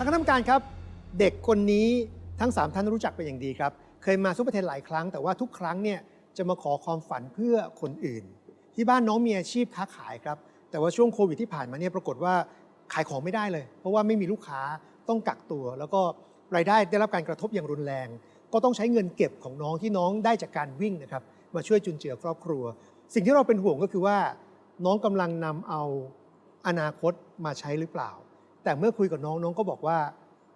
ทางคณะกรรมการครับ เด็กคนนี้ทั้ง 3 ท่านรู้จักเป็นอย่างดีครับ เคยมาซุปเปอร์เทนหลายครั้งแต่ว่าทุกครั้งเนี่ยจะมาขอความฝันเพื่อคนอื่น ที่บ้านน้องมีอาชีพค้าขายครับ แต่ว่าช่วงโควิดที่ผ่านมาเนี่ยปรากฏว่าขายของไม่ได้เลย เพราะว่าไม่มีลูกค้าต้องกักตัว แล้วก็รายได้ได้รับการกระทบอย่างรุนแรง ก็ต้องใช้เงินเก็บของน้องที่น้องได้จากการวิ่งนะครับมาช่วยจุนเจือครอบครัว สิ่งที่เราเป็นห่วงก็คือว่า น้องกำลังนำเอาอนาคตมาใช้หรือเปล่า แต่เมื่อคุยกับน้องน้องก็บอกว่า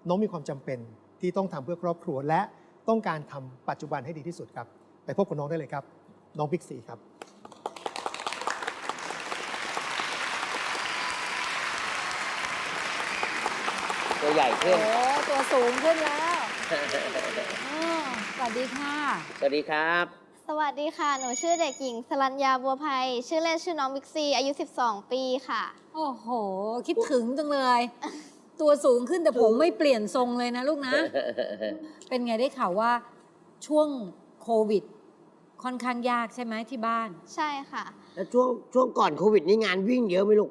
น้องมีความจำเป็นที่ต้องทำเพื่อครอบครัวและต้องการทำปัจจุบันให้ดีที่สุดครับ ไปพบกับน้องได้เลยครับ น้องพิกซี่ครับ ตัวใหญ่ขึ้โอ้นตัวสูงขึ้นแล้วออสวัสดีค่ะ สวัสดีครับ สวัสดีค่ะ หนูชื่อเด็กหญิงสรัญญาบัวภัย ชื่อเล่นชื่อน้องบิ๊กซี อายุ 12 ปีค่ะ โอ้โห คิดถึงจังเลย ตัวสูงขึ้นแต่ผมไม่เปลี่ยนทรงเลยนะลูกนะ เป็นไงได้ข่าวว่าช่วงโควิด ค่อนข้างยากใช่ไหมที่บ้าน ใช่ค่ะ แล้วช่วงช่วงก่อนโควิดนี่งานวิ่งเยอะไหมลูก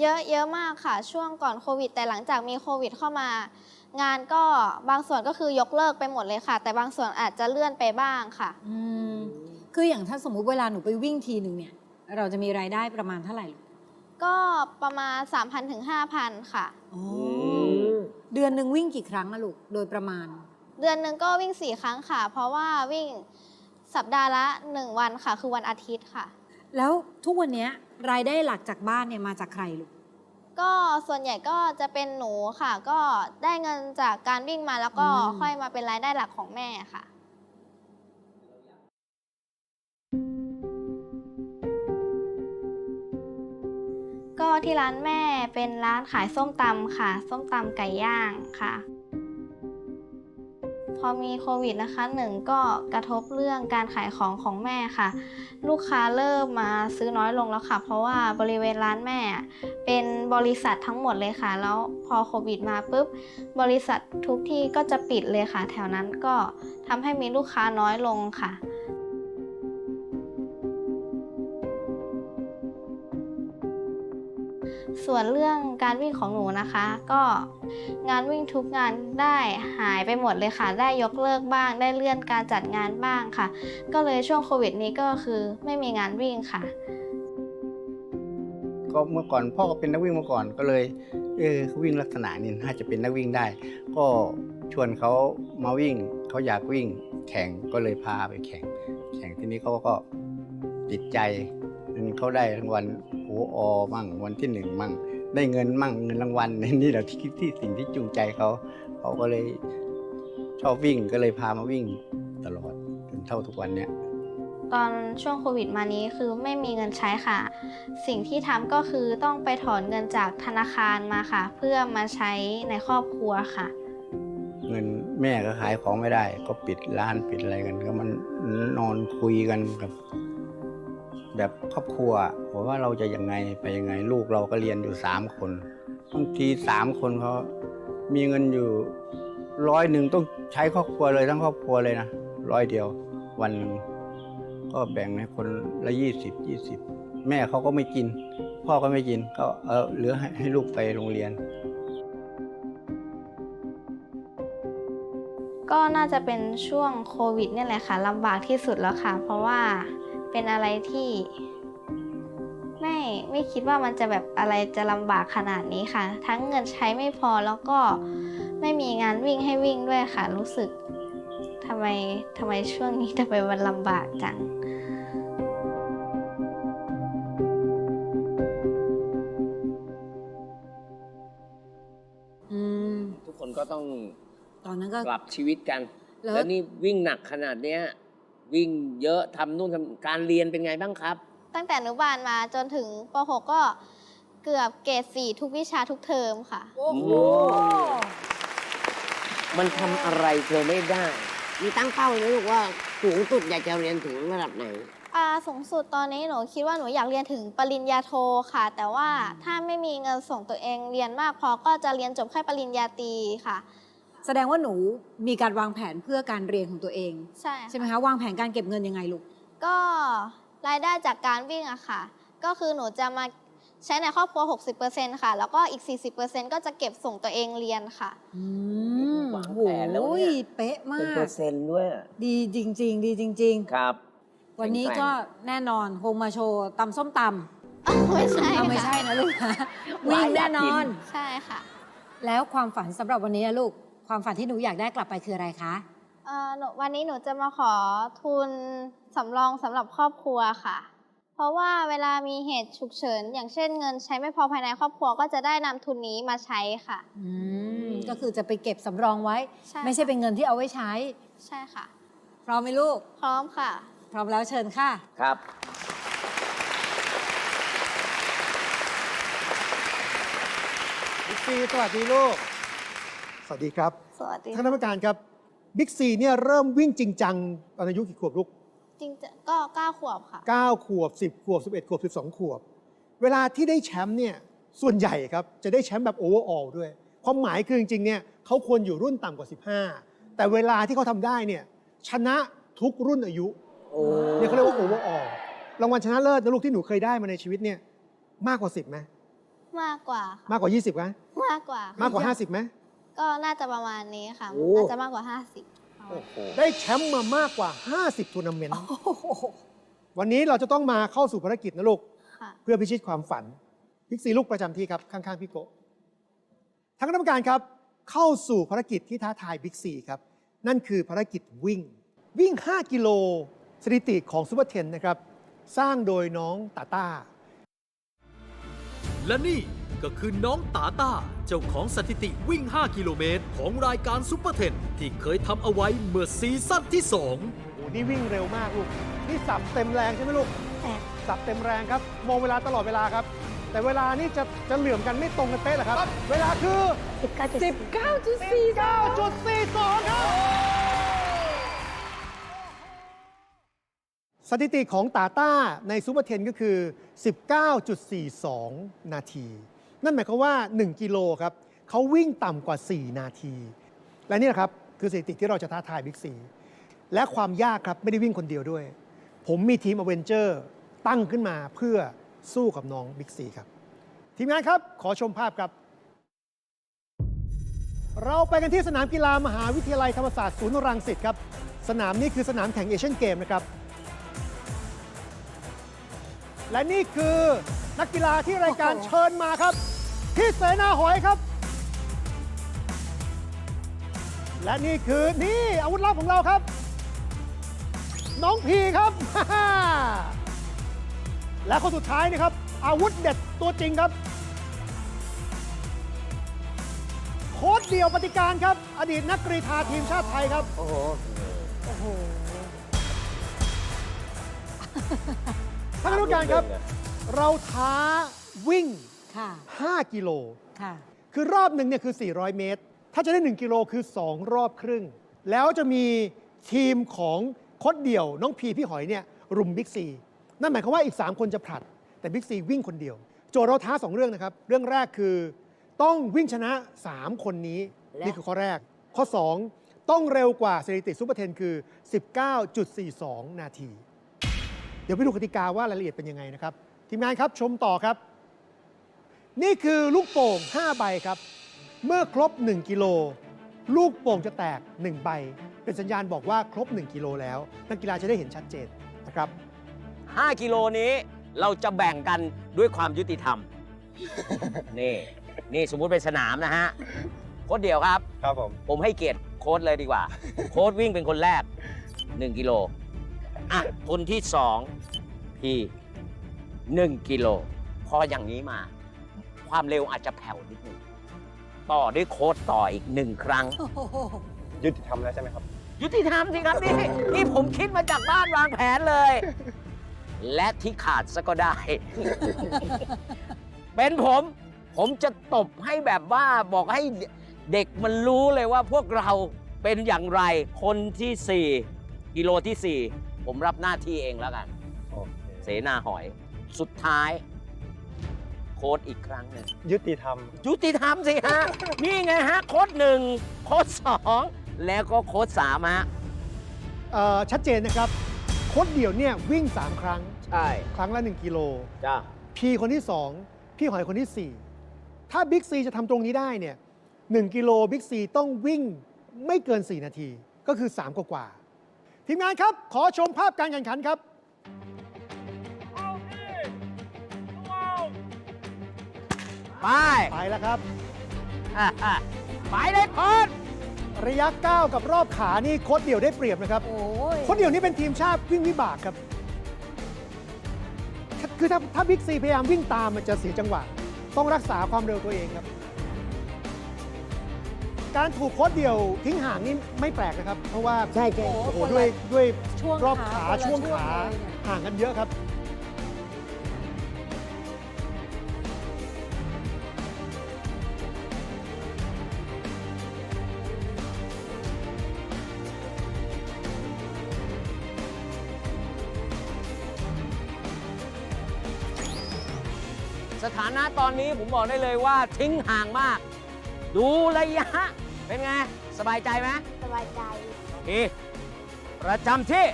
เยอะเยอะมากค่ะ ช่วงก่อนโควิด แต่หลังจากมีโควิดเข้ามา งานก็บางส่วนก็คือยกเลิกไปหมดเลยค่ะ แต่บางส่วนอาจจะเลื่อนไปบ้างค่ะ อืม คืออย่างถ้าสมมุติเวลาหนูไปวิ่งทีหนึ่งเนี่ย เราจะมีรายได้ประมาณเท่าไหร่ลูก ก็ประมาณ 3,000ถึง5,000 ค่ะอ๋อมเดือนหนึ่งวิ่งกี่ครั้งอะลูก โดยประมาณ เดือนหนึ่งก็วิ่ง 4 ครั้งค่ะ เพราะว่าวิ่งสัปดาห์ละ 1 วันค่ะ คือวันอาทิตย์ค่ะ แล้วทุกวันเนี้ยรายได้หลักจากบ้านเนี่ยมาจากใครลูก ก็ส่วนใหญ่ก็จะเป็นหนูค่ะ ก็ได้เงินจากการวิ่งมาแล้วก็อืมค่อยมาเป็นรายได้หลักของแม่ค่ะ ก็ที่ร้านแม่เป็นร้านขายส้มตำค่ะ ส้มตำไก่ย่างค่ะ พอมีโควิดนะคะหนึ่งก็กระทบเรื่องการขายของของแม่ค่ะ ลูกค้าเริ่มมาซื้อน้อยลงแล้วค่ะ เพราะว่าบริเวณร้านแม่ เป็นบริษัททั้งหมดเลยค่ะ แล้วพอโควิดมาปุ๊บบริษัททุกที่ก็จะปิดเลยค่ะ แถวนั้นก็ทำให้มีลูกค้าน้อยลงค่ะ ส่วนเรื่องการวิ่งของหนูนะคะ ก็งานวิ่งทุกงานได้หายไปหมดเลยค่ะ ได้ยกเลิกบ้าง ได้เลื่อนการจัดงานบ้างค่ะ ก็เลยช่วงโควิดนี้ก็คือไม่มีงานวิ่งค่ะ ก็เมื่อก่อนพ่อก็เป็นนักวิ่งมาก่อนก็เลยเออวิ่งลักษณะนี้น่าจะเป็นนักวิ่งได้ ก็ชวนเขามาวิ่งเขาอยากวิ่งแข่งก็เลยพาไปแข่ง แข่งที่นี้เขาก็ติดใจเขาได้รางวัล โออมั่งวันที่หนึ่งมั่ง ได้เงินมั่งเงินรางวัลนี่แหละที่ที่สิ่งที่จูงใจเขา เขาก็เลยชอบวิ่งก็เลยพามาวิ่งตลอดจนเท่าทุกวันเนี้ยตอนช่วงโควิดมานี้คือไม่มีเงินใช้ค่ะ สิ่งที่ทำก็คือต้องไปถอนเงินจากธนาคารมาค่ะ เพื่อมาใช้ในครอบครัวค่ะ เงินแม่ก็ขายของไม่ได้ ก็ปิดร้านปิดอะไรกัน ก็มันนอนคุยกันกับ แบบครอบครัวบอกว่าเราจะยังไงไปยังไงลูกเราก็เรียนอยู่สามคนบางทีสามคนเขามีเงินอยู่ร้อยหนึ่งต้องใช้ครอบครัวเลยทั้งครอบครัวเลยนะร้อยเดียววันหนึ่งก็แบ่งให้คนละยี่สิบยี่สิบแม่เขาก็ไม่กิน พ่อก็ไม่กินก็เออเหลือให้ให้ลูกไปโรงเรียน ก็น่าจะเป็นช่วงโควิดนี่แหละค่ะลำบากที่สุดแล้วค่ะ เพราะว่า เป็นอะไรที่ ไม่ไม่คิดว่ามันจะแบบอะไรจะลำบากขนาดนี้ค่ะ ทั้งเงินใช้ไม่พอแล้วก็ไม่มีงานวิ่งให้วิ่งด้วยค่ะ รู้สึกทำไมทำไมช่วงนี้ทำไมมันลำบากจังอืมทุกคนก็ต้องตอนนั้นก็ ปรับชีวิตกัน แล้ว แล้วนี่วิ่งหนักขนาดเนี้ย วิ่งเยอะทำนู่นทำการเรียนเป็นไงบ้างครับ ตั้งแต่อนุบาลมาจนถึงป .6 ก็เกือบเกรดสี่ทุกวิชาทุกเทอมค่ะ โอ้โห มันทำอะไรเธอไม่ได้ มีตั้งเป้าไหมลูกว่าสูงสุดอยากจะเรียนถึงระดับไหน อ่าสูงสุดตอนนี้หนูคิดว่าหนูอยากเรียนถึงปริญญาโทค่ะ แต่ว่าถ้าไม่มีเงินส่งตัวเองเรียนมากพอก็จะเรียนจบแค่ปริญญาตรีค่ะ แสดงว่าหนูมีการวางแผนเพื่อการเรียนของตัวเอง ใช่ใช่ไหมค่ะคะวางแผนการเก็บเงินยังไงลูกก็รายได้จากการวิ่งอะค่ะ ก็คือหนูจะมาใช้ในครอบครัว 60%ค่ะ แล้วก็อีก 40%ก็จะเก็บส่งตัวเองเรียนค่ะ อืมวางโอ้แผนแล้วเนี่ยยเป๊ะมาเป็นเปอกร์เซ็นต์ด้วยดีจริง ๆ ดีจริง ครับ ๆ วันนี้ก็แน่นอนคงมาโชว์ตำส้มตำไม่ใช่อ้าวไม่ค่ะใช่นะลูกนะวิ่งแน่นอน ใช่ค่ะ แล้วความฝันสำหรับวันนี้นะลูก ความฝันที่หนูอยากได้กลับไปคืออะไรคะ เอ่อหนูวันนี้หนูจะมาขอทุนสำรองสำหรับครอบครัวค่ะ เพราะว่าเวลามีเหตุฉุกเฉิน อย่างเช่นเงินใช้ไม่พอภายในครอบครัวก็จะได้นำทุนนี้มาใช้ค่ะ อืม ก็คือจะไปเก็บสำรองไว้ ใช่ไม่ใช่เป็นเงินที่เอาไว้ใช้ ใช่ค่ะ พร้อมไหมลูก พร้อมค่ะ พร้อมแล้วเชิญค่ะ ครับ บิ๊กซีสวัสดีลูกส วัสดีครับ สวัสดีท่านกรรมการครับบิ๊กซีเนี่ยเริ่มวิ่งจริงจังตอนอายุกี่ขวบลูกจริงๆก็เก้าขวบค่ะ 9 ขวบ 10 ขวบ 11 ขวบ 12 ขวบ เวลาที่ได้แชมป์เนี่ยส่วนใหญ่ครับ จะได้แชมป์แบบโอเวอร์ออลด้วย ความหมายคือจริงๆเนี่ยเขาควรอยู่รุ่นต่ำกว่า 15 แต่เวลาที่เขาทำได้เนี่ยชนะทุกรุ่นอายุโอ้เนี่ยเขาเรียกว่าโอเวอร์ออลรางวัลชนะเลิศนะลูกที่หนูเคยได้มาในชีวิตเนี่ยมากกว่า 10ไหมมากกว่าค่ะมากกว่า 20ไหมมากกว่าค่ะมากกว่า 50ไหม ก็น่าจะประมาณนี้ค่ะ โอ้ น่าจะมากกว่า 50โอ้โหได้แชมป์มามากกว่า 50ทัวร์นาเมนต์วันนี้เราจะต้องมาเข้าสู่ภารกิจนะลูก ค่ะ เพื่อพิชิตความฝัน พิกซีลูกประจำที่ครับ ข้างๆพี่โกะทางคณะกรรมการครับ เข้าสู่ภารกิจที่ท้าทายบิ๊กซีครับ นั่นคือภารกิจวิ่ง วิ่ง 5 กิโล สถิติของซูเปอร์เทนนะครับ สร้างโดยน้องตาต้า และนี่ ก็คือน้องตาตาเจ้าของสถิติวิ่ง 5 กิโลเมตร ของรายการซุปเปอร์เทนที่เคยทำเอาไว้เมื่อซีซั่นที่ 2 โอ้โหนี่วิ่งเร็วมากลูก นี่สับเต็มแรงใช่ไหมลูกสับเต็มแรงครับ มองเวลาตลอดเวลาครับ แต่เวลานี่จะจะเหลื่อมกันไม่ตรงกันเป๊ะเหรอครับ เวลาคือ 19.42ครับสถิติของตาต้าในซูเปอร์เทนก็คือ 19.42 นาที นั่นหมายความว่า 1 กิโลครับเขาวิ่งต่ำกว่า 4 นาที และนี่แหละครับ คือสถิติที่เราจะท้าทายบิ๊กซีและความยากครับ ไม่ได้วิ่งคนเดียวด้วย ผมมีทีมอเวนเจอร์ตั้งขึ้นมาเพื่อสู้กับน้องบิ๊กซีครับ ทีมงานครับ ขอชมภาพครับ เราไปกันที่สนามกีฬามหาวิทยาลัยธรรมศาสตร์ศูนย์รังสิตครับ สนามนี้คือสนามแข่งเอเชียนเกมนะครับ และนี่คือนักกีฬาที่รายการเชิญมาครับ พี่เสนาหอยครับ และนี่คือนี่อาวุธลับของเราครับ น้องพีครับ และคนสุดท้ายนะครับ อาวุธเด็ดตัวจริงครับ โค้ชเดี่ยวปฏิการครับ อดีตนักกรีฑาทีมชาติไทยครับ โอ้โห โอ้โหท่านผู้การครับ เราท้าวิ่ง ค่ะ 5 กิโล ค่ะ คือรอบหนึ่งเนี่ยคือ 400 เมตร ถ้าจะได้ 1 กิโลคือ 2 รอบครึ่ง แล้วจะมีทีมของโคดเดี่ยว น้องพีพี่หอยเนี่ยรุมบิ๊กซี นั่นหมายความว่าอีก 3 คนจะผลัด แต่บิ๊กซีวิ่งคนเดียว โจทย์เราท้า 2 เรื่องนะครับ เรื่องแรกคือต้องวิ่งชนะ 3 คนนี้และนี่คือข้อแรก ข้อ 2 ต้องเร็วกว่าสถิติซูเปอร์เทนคือ 19.42 นาที เดี๋ยวไปดูกติกาว่ารายละเอียดเป็นยังไงนะครับ ทีมงานครับชมต่อครับ นี่คือลูกโป่ง 5 ใบครับ เมื่อครบ 1 กิโล ลูกโป่งจะแตก 1 ใบ เป็นสัญญาณบอกว่าครบ 1 กิโลแล้ว นักกีฬาจะได้เห็นชัดเจนนะครับ 5 กิโลนี้เราจะแบ่งกันด้วยความยุติธรรม นี่นี่สมมุติเป็นสนามนะฮะ โค้ดเดียวครับ ครับผม ผมให้เกียรติโค้ดเลยดีกว่า โค้ดวิ่งเป็นคนแรก 1 กิโล อะ คนที่ 2 พี่ 1 กิโล พออย่างนี้มา ความเร็วอาจจะแผ่วนิดหนึงต่อด้วยโค้ดต่ออีกหนึ่งครั้งโอ้โหยุติธรรมแล้วใช่ไหมครับ ยุติธรรมสิครับนี่นี่ผมคิดมาจากบ้านวางแผนเลย และที่ขาดซะก็ได้ เป็นผม ผมจะตบให้แบบว่าบอกให้เด็กมันรู้เลยว่าพวกเราเป็นอย่างไร คนที่ 4 กิโลที่ 4 ผมรับหน้าที่เองแล้วกัน โอเค เสนาหอย สุดท้ายโค้ดอีกครั้งหนึ่งยุติธรรม ยุติธรรมสิฮะ นี่ไงฮะ โค้ดหนึ่งโค้ดสองแล้วก็โค้ดสามฮะ เอ่อชัดเจนนะครับ โค้ดเดี่ยวเนี่ยวิ่ง 3 ครั้ง ใช่ครั้งละ 1 กิโล จ้า พีคนที่ 2 พี่พี่หอยคนที่ 4 ถ้าบิ๊กซีจะทำตรงนี้ได้เนี่ย1กิโลบิ๊กซีต้องวิ่งไม่เกิน 4 นาทีก็คือ 3 กว่ากว่าๆทีมงานครับ ขอชมภาพการแข่งขันครับ ไปไปแล้วครับ อะอะไปเลยโค้ดระยะก้าวกับรอบขานี่โค้ดเดี่ยวได้เปรียบนะครับโอ้ยโค้ดเดี่ยวนี่เป็นทีมชาติวิ่งวิบากครับ คือถ้าถ้าบิ๊กซีพยายามวิ่งตามมันจะเสียจังหวะ ต้องรักษาความเร็วตัวเองครับ การถูกโค้ดเดี่ยวทิ้งห่างนี่ไม่แปลกนะครับ เพราะว่าใช่ใช่ โอ้โอ้โหคนละด้วยด้วยช่วงรอบขาขาคนละช่วงช่วงขาเลยเนี่ย ห่างกันเยอะครับ สถานะตอนนี้ผมบอกได้เลยว่าทิ้งห่างมาก ดูระยะ เป็นไง สบายใจไหมสบายใจทีประจำที่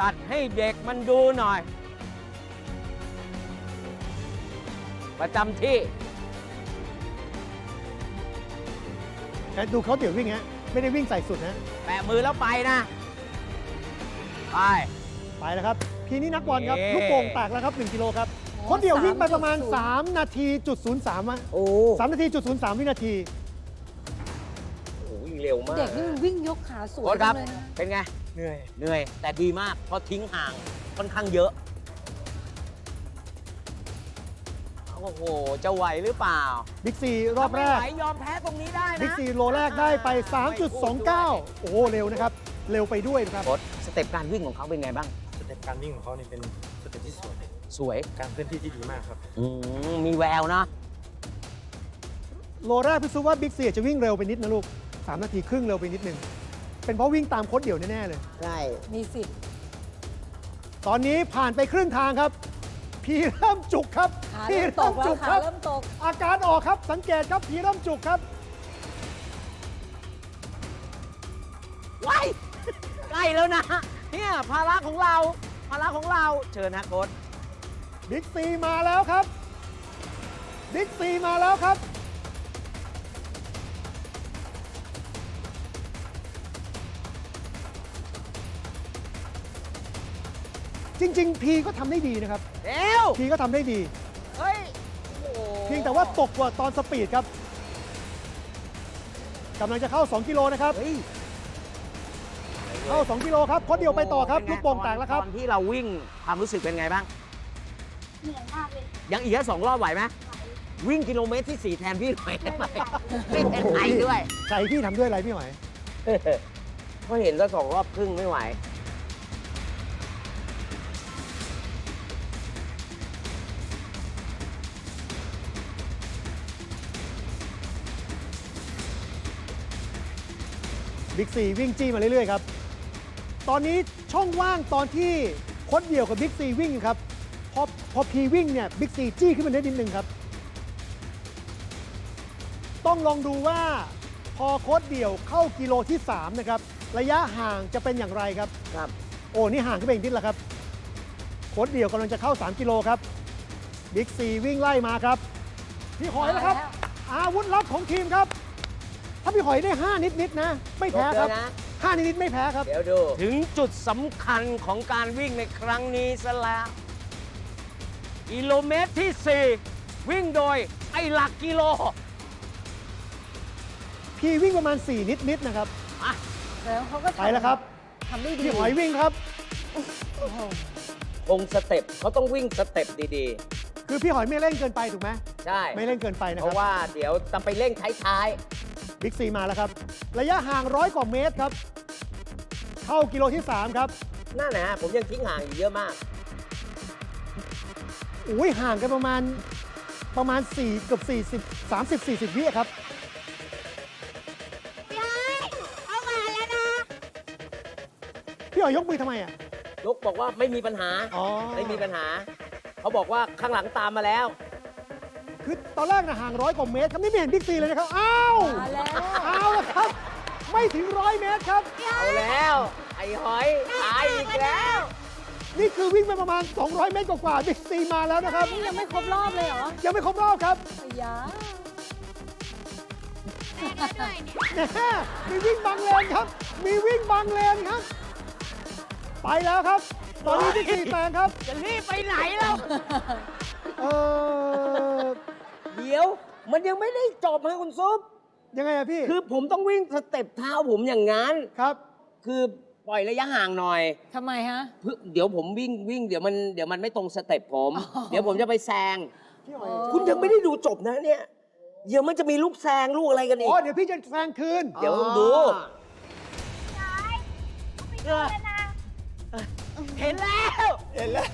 จัดให้เด็กมันดูหน่อย ประจำที่แต่ดูเขาเดี่ยววิ่งฮะไม่ได้วิ่งใส่สุดนะแปะมือแล้วไปนะ ไป ไปแล้วครับ ทีนี้นักบอลครับเย้ลูกโป่งแตกแล้วครับ 1กิโลครับโอ้โค้ดเดี่ยววิ่งไปประมาณ3.0 3นาทีจุดศูนย์สามอะโอ้สามนาทีจุดศูนย์สามวินาทีโอ้โหวิ่งเร็วมากเด็กนี่มันวิ่งยกขาสวยโค้ชครับจังเลยนะ เป็นไง เหนื่อย เหนื่อย แต่ดีมาก เพราะทิ้งห่างค่อนข้างเยอะ โอ้โห จะไหวหรือเปล่าบิ๊กซีรอบแรกถ้าไม่ไหวยอมแพ้ตรงนี้ได้นะบิ๊กซีโลแรกได้ไป 3.29 โอ้โหเร็วนะครับ เร็วไปด้วยนะครับ โค้ชสเต็ปการวิ่งของเขาเป็นไงบ้าง สเต็ปการวิ่งของเขาเนี่ยเป็นสเต็ปที่สวย สวยการเคลื่อนที่ที่ดีมากครับ อืมมีแววนะโลแรกพี่ซูว่าบิ๊กซีจะวิ่งเร็วไปนิดนะลูก3นาทีครึ่งเร็วไปนิดนึง เป็นเพราะวิ่งตามโค้ดเดี่ยวแน่ๆเลย ใช่ มีสิทธิ์ตอนนี้ผ่านไปครึ่งทางครับ พี่เริ่มจุกครับขาพี่เริ่มตเริ่กมแล้จุวกขาครับเริ่มตก อาการออกครับสังเกตครับพี่เริ่มจุกครับว้ายใกล้แล้วนะเนี่ยภาระของเราภาระของเราเชิญนะโค้ช บิ๊กซีมาแล้วครับ บิ๊กซีมาแล้วครับ จริง ๆ พีก็ทำได้ดีนะครับ เร็วพีก็ทำได้ดี เฮ้ยโอ้โหเพียงแต่ว่าตกกว่าตอนสปีดครับกำลังจะเข้า 2 กิโลนะครับ เฮ้ยเข้า 2 กิโลครับโคดเดียวไปต่อครับเป็นลูไงกโป่งแตกแล้วครับ ตอนที่เราวิ่งความรู้สึกเป็นไงบ้าง เหนื่อยมากเลยยังอีกแค่สองรอบไหวไหมวิ่งกิโลเมตรที่ 4 แทนพี่หน่อยได้ไหมไม่แทนใครด้วย ใจพี่ทำด้วยอะไรพี่หอยเพราะเห็นซะสองรอบครึ่งไม่ไหว บิ๊กซีวิ่งจี้มาเรื่อยๆครับ ตอนนี้ช่องว่างตอนที่โคดเดี่ยวกับบิ๊กซีวิ่งครับพ อพอพีวิ่งเนี่ยบิ๊กซีจี้ขึ้นมาได้นิดนึงครับ ต้องลองดูว่าพอโค้ดเดี่ยวเข้ากิโลที่ 3 นะครับ ระยะห่างจะเป็นอย่างไรครับ ครับ โอ้นี่ห่างขึ้นไปอีกนิดแล้วครับ โค้ดเดี่ยวกำลังจะเข้า 3 กิโลครับบิ๊กซีวิ่งไล่มาครับ พี่หอยนะครับ มาแล้ว อาวุธลับของทีมครับ ถ้าพี่หอยได้ 5 นิดๆนะ ไม่แพ้ครับจนะ5นิดๆไม่แพ้ครับ เดี๋ยวดู ถึงจุดสำคัญของการวิ่งในครั้งนี้ซะแล้ว กิโลเมตรที่ 4 วิ่งโดยไอ้หลักกิโลพี่วิ่งประมาณ4นิดๆนะครับ อะแล้วเขาก็ทำไปแล้วครับ ทำได้ดีพี่หอยวิ่งครับ โอ้โหคงสเต็ปเขาต้องวิ่งสเต็ปดีคือพี่หอยไม่เร่งเกินไปถูกไหมๆ ใช่ ไม่เร่งเกินไปนะเพครับราะว่าเดี๋ยวจะไปเร่งท้ายบิ๊กซีมาแล้วครับ ระยะห่างร้อยกว่าเมตรครับ เข้ากิโลที่ 3 ครับ ๆนั่นนะฮะผมยังทิ้งห่างอยู่เยอะมาก อุ้ยห่างกันประมาณประมาณ 4 เกือบ 40 30 40 วิครับเอามาแล้วนะ พี่หอยยกมือทำไมอะยกบอกว่าไม่มีปัญหา อ๋อ ไม่มีปัญหา เขาบอกว่าข้างหลังตามมาแล้ว คือตอนแรกนะห่างร้อยกว่าเมตรครับ นี่ไม่เห็นบิ๊กซีเลยนะครับ อ้าวมาแล้ว เอาละครับ ไม่ถึงร้อยเมตรครับ เอาแล้ว ไอ้หอยตายอีกแล้ว นี่คือวิ่งไปประมาณ 200 เมตรกว่าๆบิ๊กซีมาแล้วนะครับ นี่ยังไม่ครบรอบเลยเหรอยังไม่ครบรอบครับไอ้ยาแหม่มีวิ่งบางเลนครับ มีวิ่งบางเลนครับ ไปแล้วครับ ตอนนี้บิ๊กซีแซงครับ จะรีบไปไหนแล้ว เออเดี๋ยว มันยังไม่ได้จบฮะคุณซุป ยังไงอะพี่ คือผมต้องวิ่งสเต็ปเท้าผมอย่างนั้น ครับ คือ ปล่อยระยะห่างหน่อยทำไมฮะ เพื่อเดี๋ยวผมวิ่งวิ่งเดี๋ยวมันเดี๋ยวมันไม่ตรงสเต็ปผมเดี๋ยวผมจะไปแซง พี่หอยคุณยังไม่ได้ดูจบนะเนี่ย เดี๋ยวมันจะมีลูกแซงลูกอะไรกันอีอ๋กอเดี๋ยวพี่จะแซงคืน เดี๋ยวต้องดู เห็นแล้ว เห็นแล้ว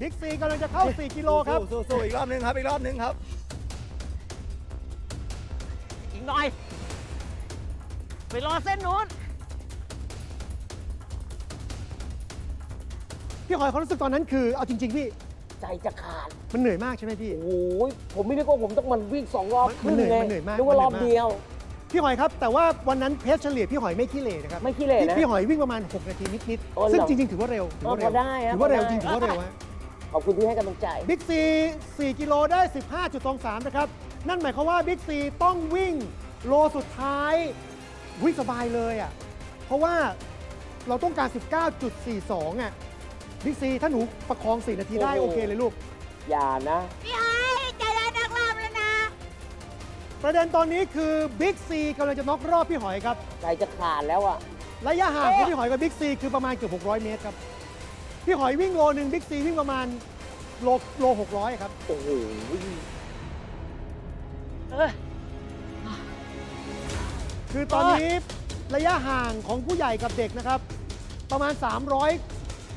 บิ๊กซีกำลังจะเข้า 4 กิโลครับ สู้ๆอีกรอบนึงครับ อีกรอบนึงครับ อีกหน่อย ไปรอเส้นนู้น พี่หอยความรู้สึกตอนนั้นคือเอาจริง ๆ พี่ ใจจะขาด มันเหนื่อยมากใช่ไหมพี่ โอ้ยผมไม่นึกว่าผมต้องมันวิ่งสองรอบมันครึ่งเหนื่อยเลยมันเหนื่อยมากนึกว่ารอบมันเหนื่อยมาก เดียว พี่หอยครับ แต่ว่าวันนั้นเพจเฉลี่ยพี่หอยไม่ขี้เหร่นะครับไม่ขี้เหร่นะพี่พี่หอยวิ่งประมาณ 6 นาทีนิดโอ้ๆซึ่งเหรอจริง ๆ ถือว่าเร็วถือว่าเร็พวอได้อะถือว่าเร็วพอได้ จริงถือว่าเร็วฮะ ขอบคุณที่ให้กำลังใจ บิ๊กซี4กิโลได้ 15.23 นะครับ นั่นหมายความว่าบิ๊กซีต้องวิ่งโลสุดท้ายวิ่งสบายเลยอะ เพราะว่าเราต้องการ 19.42 อะ บิ๊กซีถ้าหนูประคอง 4 นาทีได้โอ้โอโห เคเลยลูก อย่านะ ประเด็นตอนนี้คือบิ๊กซีกำลังจะน็อกรอบพี่หอยครับ ใจจะขาดแล้วอะ ระยะห่างของพี่หอยกับบิ๊กซีคือประมาณเกือบ600 เมตรครับ พี่หอยวิ่งโลหนึ่งบิ๊กซีวิ่งประมาณโลโล600 ครับ โอ้โหคือตอนนี้ระยะห่างของผู้ใหญ่กับเด็กนะครับ ประมาณ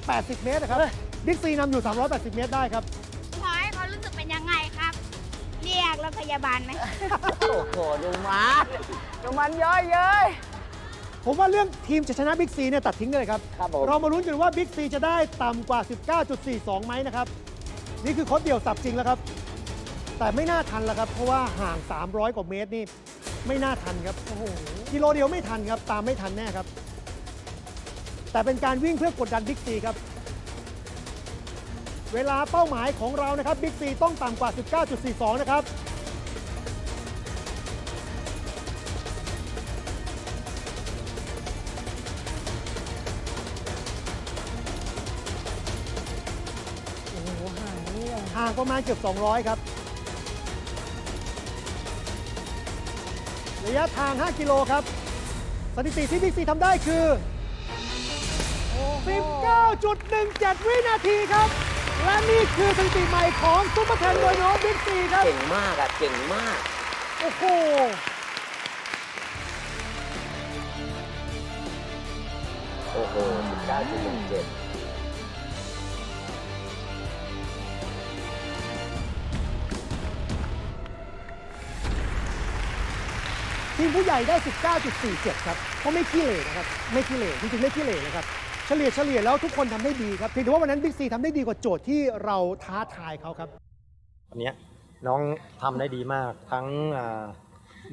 380 เมตรนะครับบิ๊กซีนำอยู่ 380 เมตรได้ครับขอให้เขารู้สึกเป็นยังไงครับ เรียกรถพยาบาลไหม โอ้โหดูมันดูมันเยอะเย้ย ผมว่าเรื่องทีมจะชนะบิ๊กซีเนี่ยตัดทิ้งเลยครับ ครับผม เรามาลุ้นกันว่าบิ๊กซีจะได้ต่ำกว่า 19.42 ไหมนะครับ นี่คือโค้ดเดี่ยวสับจริงแล้วครับ แต่ไม่น่าทันแล้วครับ เพราะว่าห่าง 300 กว่าเมตรนี่ไม่น่าทันครับโอ้โหกิโลเดียวไม่ทันครับ ตามไม่ทันแน่ครับ แต่เป็นการวิ่งเพื่อกดดันบิ๊กซีครับ เวลาเป้าหมายของเรานะครับบิ๊กซีต้องต่ำกว่า 19.42 นะครับ โอ้โหห่างนี่เลยห่างประมาณเกือบ 200 ครับ ระยะทาง 5 กิโลครับ สถิติที่บิ๊กซีทำได้คือ 19.17 วินาทีครับ และนี่คือสถิติใหม่ของซุปเปอร์เทนโดยน้องบิ๊กซีครับ เก่งมากอะเก่งมาก โอ้โห โอ้โห19.17ทีมผู้ใหญ่ได้ 19.47 ครับเขาไม่ขี้เหร่นะครับ ไม่ขี้เหร่จริงๆ ไม่ขี้เหร่นะครับ เฉลี่ยเฉลี่ยแล้วทุกคนทำได้ดีครับเพียงแต่ว่าวันนั้นบิ๊กซีทำได้ดีกว่าโจทย์ที่เราท้าทายเขาครับ วันเนี้ยน้องทำได้ดีมากทั้งอ่า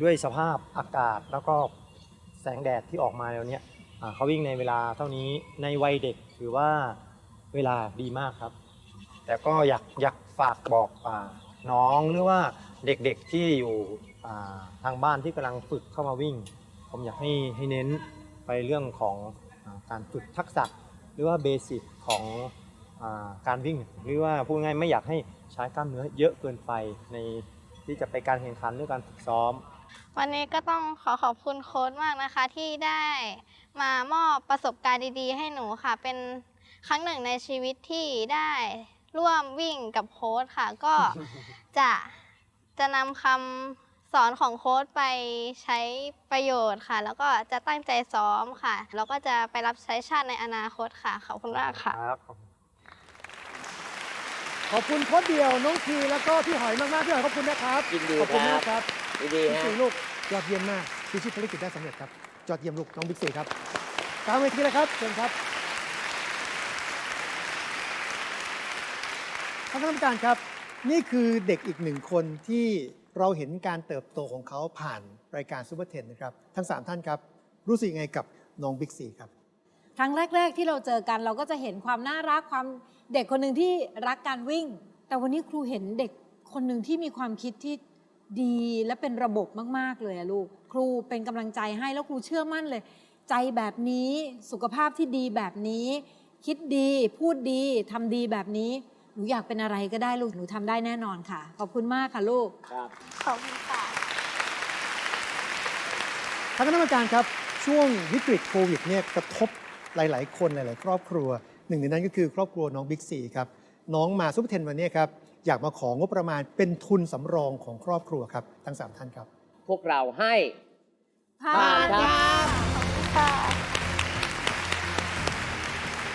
ด้วยสภาพอากาศแล้วก็แสงแดดที่ออกมาแล้วเนี้ยอ่าเขาวิ่งในเวลาเท่านี้ในวัยเด็กถือว่าเวลาดีมากครับ แต่ก็อยากอยากฝากบอกอาน้องหรือว่าเด็กๆที่อยู่อ่าทางบ้านที่กำลังฝึกเข้ามาวิ่ง ผมอยากให้ให้เน้นไปเรื่องของ การฝึกทักษะหรือว่าเบสิกของอการวิ่ง หรือว่าพูดง่ายๆไม่อยากให้ใช้กล้ามเนื้อเยอะเกินไปในที่จะไปการแข่งขันหรือการฝึกซ้อม วันนี้ก็ต้องขอขอบคุณโค้ชมากนะคะที่ได้มามอบประสบการณ์ดีๆ ให้หนูค่ะ เป็นครั้งหนึ่งในชีวิตที่ได้ร่วมวิ่งกับโค้ชค่ะ ก็จะจะนำคำ สอนของโค้ชไปใช้ประโยชน์ค่ะ แล้วก็จะตั้งใจซ้อมค่ะ แล้วก็จะไปรับใช้ชาติในอนาคตค่ะ ขอบคุณมากค่ะ ครับขอบคุณโค้ชเดียวน้องทีแล้วก็พี่หอยมากๆพี่หอยขอบคุณนะครับยินดีขอบคุณมากคครัรับบดีบิ๊กๆฮะซีลูกยอดเยี่ยมมากพิชิตภารกิจได้สำเร็จครับยอดเยี่ยมลูกน้องบิ๊กซีครับกลางเวทีเลยครับเชิญครับท่านคณะกรรมการครับ นี่คือเด็กอีกหนึ่งคนที่ เราเห็นการเติบโตของเขาผ่านรายการซูเปอร์เทนนะครับ ทั้ง 3 ท่านครับ รู้สึกยังไงกับน้องบิ๊กซีครับ ครั้งแรก ๆ ที่เราเจอกันเราก็จะเห็นความน่ารักความเด็กคนหนึ่งที่รักการวิ่ง แต่วันนี้ครูเห็นเด็กคนหนึ่งที่มีความคิดที่ดีและเป็นระบบมาก ๆ เลยลูก ครูเป็นกำลังใจให้แล้วครูเชื่อมั่นเลย ใจแบบนี้สุขภาพที่ดีแบบนี้ คิดดี พูดดีทำดีแบบนี้ นูอยากเป็นอะไรก็ได้ลูกหนูทำได้แน่นอนค่ะ ขอบคุณมากค่ะลูกขอบคุณค่ะท่านคณะกรรมการครับ ช่วงวิกฤตโควิดเนี่ยกระทบหลาย ๆ คนหลาย ๆ ครอบครัว หนึ่งในนั้นก็คือครอบครัวน้องบิ๊กซีครับ น้องมาซุปเปอร์เทนวันนี้ครับ อยากมาของงบประมาณเป็นทุนสำรองของครอบครัวครับ ทั้ง 3 ท่านครับ พวกเราให้ ผ่าผ่านนครับ ค่ะ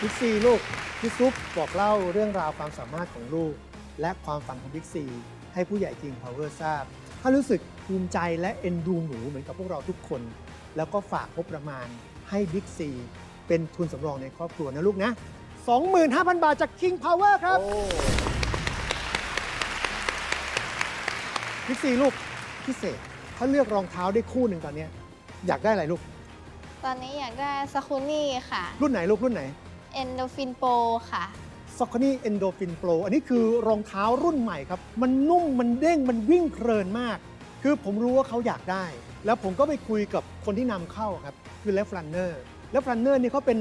บิ๊กซีลูก พี่ซุปบอกเล่าเรื่องราวความสามารถของลูก และความฝันของบิ๊กซีให้ผู้ใหญ่ King Power ทราบถ้ารู้สึกภูมิใจและเอ็นดูหนูเหมือนกับพวกเราทุกคน แล้วก็ฝากงบประมาณให้บิ๊กซีเป็นทุนสำรองในครอบครัวนะลูกนะ 25,000 บาทจาก King Power ครับบิ๊กซีลูกพิเศษถ้าเลือกรองเท้าได้คู่หนึ่งตอนเนี้ยอยากได้อะไรลูก ตอนนี้อยากได้สคูนี่ค่ะ รุ่นไหนลูกรุ่นไหน เอนโดฟินโปค่ะซอกนี่เอนโดฟินโปรอันนี้คือรองเท้ารุ่นใหม่ครับ มันนุ่มมันเด้งมันวิ่งเพลินมาก คือผมรู้ว่าเขาอยากได้ แล้วผมก็ไปคุยกับคนที่นำเข้าครับ คือเลฟรันเนอร์เลฟรันเนอร์นี่เขาเป็น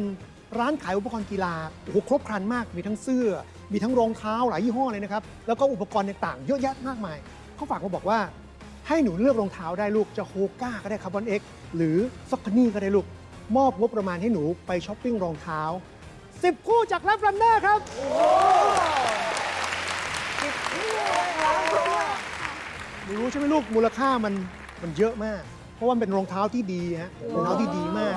ร้านขายอุปกรณ์กีฬาโอ้โหครบครันมาก มีทั้งเสื้อ มีทั้งรองเท้าหลายยี่ห้อเลยนะครับ แล้วก็อุปกรณ์ต่างๆ เยอะแยะมากมาย เขาฝากมาบอกว่า ให้หนูเลือกรองเท้าได้ลูก จะโฮก้าก็ได้คาร์บอนเอ็กหรือซอกนี่ก็ได้ลูก มอบงบประมาณให้หนูไปช้อปปิ้งรองเท้า 10 คู่จากเลฟรันเนอร์ครับ หนูรู้ใช่ไหมลูกมูลค่ามันมันเยอะมาก เพราะว่ามันเป็นรองเท้าที่ดีฮะรองเท้าที่ดีมาก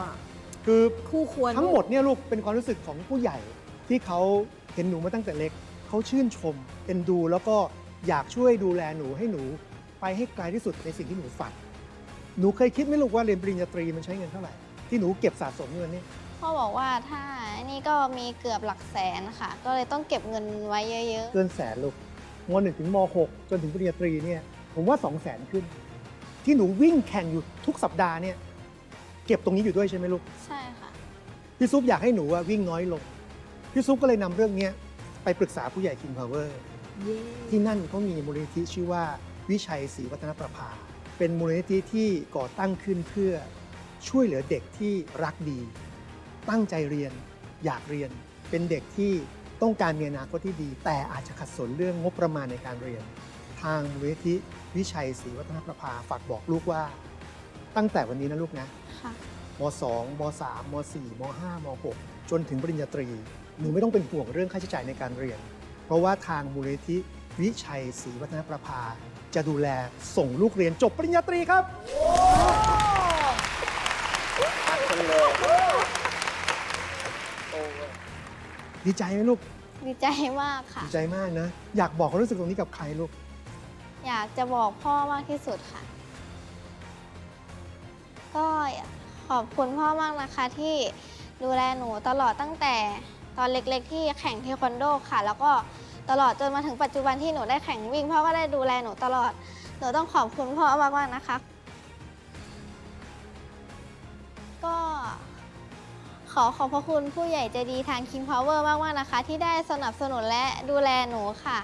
คือคู่ควรทั้งหมดเนี่ยลูกเป็นความรู้สึกของผู้ใหญ่ที่เขาเห็นหนูมาตั้งแต่เล็ก เขาชื่นชมเอ็นดู แล้วก็อยากช่วยดูแลหนูให้หนูไปให้ไกลที่สุดในสิ่งที่หนูฝันหนูเคยคิดไหมลูกว่าเรียนปริญญาตรีมันใช้เงินเท่าไหร่ที่หนูเก็บสะสมเงินเนี่ย พ่อบอกว่าถ้านี่ก็มีเกือบหลักแสนค่ะ ก็เลยต้องเก็บเงินไว้เยอะ เกินแสนลูกมหนึ่งถึงมหกจนถึงปริญญาตรีเนี่ยผมว่า2 0 0แสนขึ้น ที่หนูวิ่งแข่งอยู่ทุกสัปดาห์เนี่ยเก็บตรงนี้อยู่ด้วยใช่ไหมลูก ๆ ใช่ค่ะ พี่ซุปอยากให้หนูอะวิ่งน้อยลง พี่ซุปก็เลยนำเรื่องเนี้ยไปปรึกษาผู้ใหญ่ King Power ที่นั่นเขามีมูลนิธิชื่อว่าวิชัยศรีวัฒนประภา เป็นมูลนิธิที่ก่อตั้งขึ้นเพื่อช่วยเหลือเด็กที่รักดี ตั้งใจเรียนอยากเรียน เป็นเด็กที่ต้องการมีอนาคตที่ดี แต่อาจจะขัดสนเรื่องงบประมาณในการเรียน ทางมูลนิธิวิชัยศรีวัฒนประภาฝากบอกลูกว่า ตั้งแต่วันนี้นะลูกนะค่ะม 2 ม 3 ม 4 ม 5 ม 6 จนถึงปริญญาตรีหนูไม่ต้องเป็นห่วงเรื่องค่าใช้จ่ายในการเรียน เพราะว่าทางมูลนิธิวิชัยศรีวัฒนประภา จะดูแลส่งลูกเรียนจบปริญญาตรีครับพั ดีใจไหมลูก ดีใจมากค่ะ ดีใจมากนะ อยากบอกความรู้สึกตรงนี้กับใครลูก อยากจะบอกพ่อมากที่สุดค่ะ ก็ขอบคุณพ่อมากนะคะที่ดูแลหนูตลอดตั้งแต่ตอนเล็กๆ ที่แข่งเทควันโดค่ะ แล้วก็ตลอดจนมาถึงปัจจุบันที่หนูได้แข่งวิ่งพ่อก็ได้ดูแลหนูตลอด หนูต้องขอบคุณพ่อมากๆนะคะ อขอบพระคุณผู้ใหญ่ใจดีทาง King Power มากๆนะคะ ที่ได้สนับสนุนและดูแลหนูค่ะ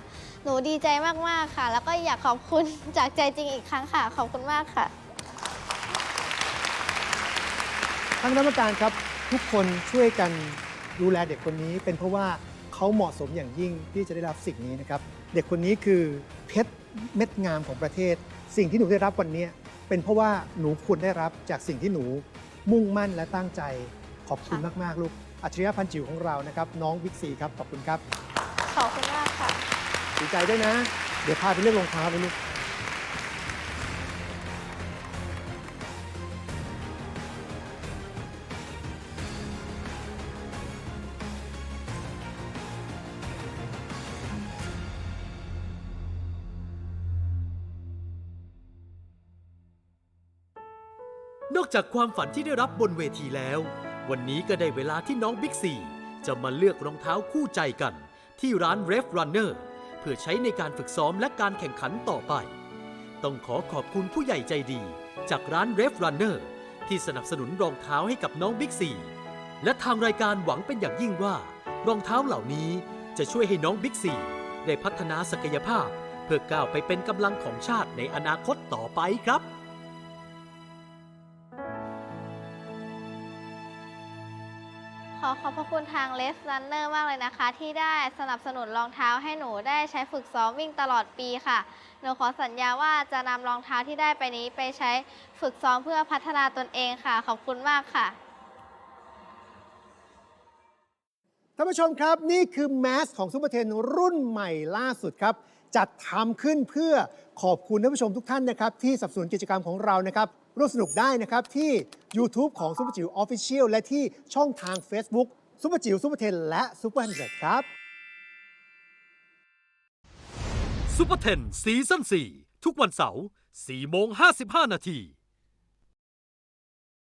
หนูดีใจมากๆค่ะ แล้วก็อยากขอบคุณจากใจจริงอีกครั้งค่ะ ขอบคุณมากค่ะ ท่านคณะกรรมการครับทุกคนช่วยกันดูแลเด็กคนนี้ เป็นเพราะว่าเขาเหมาะสมอย่างยิ่งที่จะได้รับสิ่งนี้นะครับ เด็กคนนี้คือเพชรเม็ดงามของประเทศ สิ่งที่หนูได้รับวันนี้ เป็นเพราะว่าหนูควรได้รับจากสิ่งที่หนูมุ่งมั่นและตั้งใจ ขอบคุณมากๆลูกอัจฉริยะพันจิ๋วของเรานะครับ น้องบิ๊กซีครับขอบคุณครับขอบคุณมากค่ะ ดีใจด้วยนะ เดี๋ยวพาไปเลือกรองเท้าไปลูกนอกจากความฝันที่ได้รับบนเวทีแล้ว วันนี้ก็ได้เวลาที่น้องบิ๊กซีจะมาเลือกรองเท้าคู่ใจกัน ที่ร้าน Ref Runner เพื่อใช้ในการฝึกซ้อมและการแข่งขันต่อไป ต้องขอขอบคุณผู้ใหญ่ใจดี จากร้าน Ref Runner ที่สนับสนุนรองเท้าให้กับน้องบิ๊กซีและทางรายการหวังเป็นอย่างยิ่งว่า รองเท้าเหล่านี้จะช่วยให้น้องบิ๊กซีได้พัฒนาศักยภาพ เพื่อก้าวไปเป็นกำลังของชาติในอนาคตต่อไปครับ ขอขอบพระคุณทางเลส r ันเนอร์มากเลยนะคะ ที่ได้สนับสนุนรองเท้าให้หนูได้ใช้ฝึกซ้อมวิ่งตลอดปีค่ะ หนูขอสัญญาว่าจะนำรองเท้าที่ได้ไปนี้ไปใช้ฝึกซ้อมเพื่อพัฒนาตนเองค่ะ ขอบคุณมากค่ะ ท่านผู้ชมครับนี่คือแมสของซูเปอร์เทนรุ่นใหม่ล่าสุดครับ จัดทำขึ้นเพื่อขอบคุณท่านผู้ชมทุกท่านนะครับ ที่สนับสนุนกิจกรรมของเรานะครับ ร่วมสนุกได้นะครับที่ YouTube ของซุปเปอร์จิ๋วออฟฟิเชียลและที่ช่องทาง Facebook ซูเปอร์จิ๋วซุปเปอร์เทนและซุปเปอร์ฮันเดครับซุปเปอร์เทนซีซั่น4ทุกวันเสาร์4โมง55 นาที